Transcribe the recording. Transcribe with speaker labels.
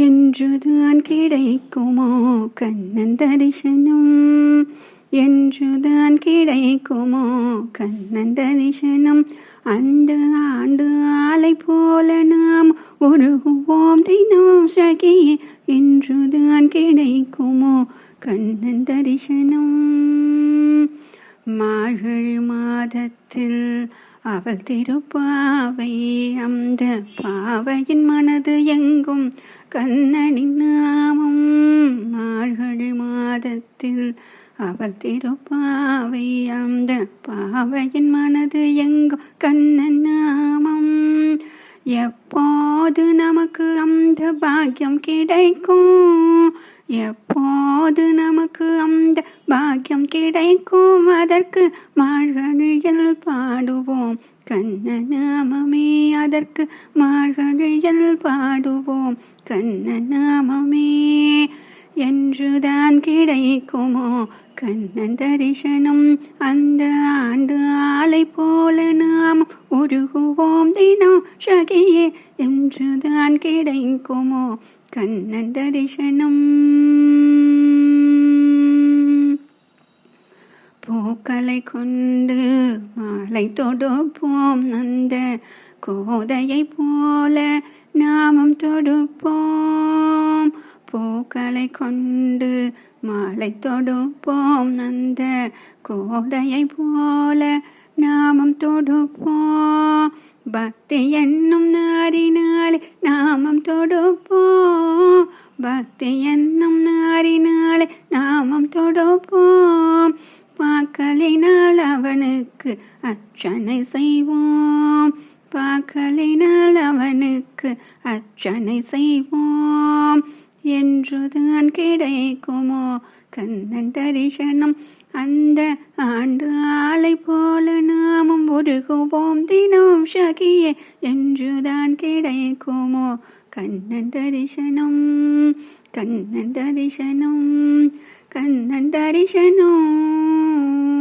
Speaker 1: என்றுதான் கிடைக்குமோ? கண்ணன் தரிசனம். என்றுதான் கிடைக்குமோ? கண்ணன் தரிசனம். அந்த ஆண்டு ஆலை போல நாம் உருகுவோம் தினம் சகியே. என்றுதான் கிடைக்குமோ? கண்ணன் தரிசனம். மார்கழி மாதத்தில் அவள் திருப்பாவை அந்த பாவையின் மனது எங்கும் கண்ணனின் நாமம் மார்கழி மாதத்தில் அவர் திருப்பாவை அந்த பாவையின் மனது எங்கும் கண்ணன் நாமம். எப்போது நமக்கு அந்த பாக்கியம் கிடைக்கும்? எப்போது நமக்கு அந்த பாக்கியம் கிடைக்கும்? அதற்கு மார்கழியில் பாடுவோம். கண்ண நாமமே அதற்கு மார்கழியில் பாடுவோம். கண்ண நாமமே என்றுதான் கிடைக்குமோ? கண்ணன் தரிசனம் அந்த ஆண்டு ஆலை போல நாம் உருகுவோம். தினம் சகியே என்றுதான் கிடைக்குமோ? கண்ணன் தரிசனம் பூக்களை கொண்டு மாலை தொடுப்போம் அந்த கோதையை போல நாமும் தொடுப்போம். பூக்களை கொண்டு மாலை தொடுப்போம் அந்த கோதையை போல நாமும் தொடுப்போம். பக்தி என்னும் நாரினாலே நாமம் தொடுப்போம். பக்தி என்னும் நாரினாலே நாமம் தொடுப்போம். அவனுக்கு அர்ச்சனை செய்வோம். பாக்களினால் அவனுக்கு அர்ச்சனை செய்வோம். என்றுதான் கிடைக்குமோ? கண்ணன் தரிசனம் அந்த ஆண்டு ஆலை போல நாமும் உருகுவோம். தினம் ஷகியே என்றுதான் கிடைக்குமோ? கண்ணன் தரிசனம் கண்ணன் தரிசனம் கண்ணன் தரிசனம்.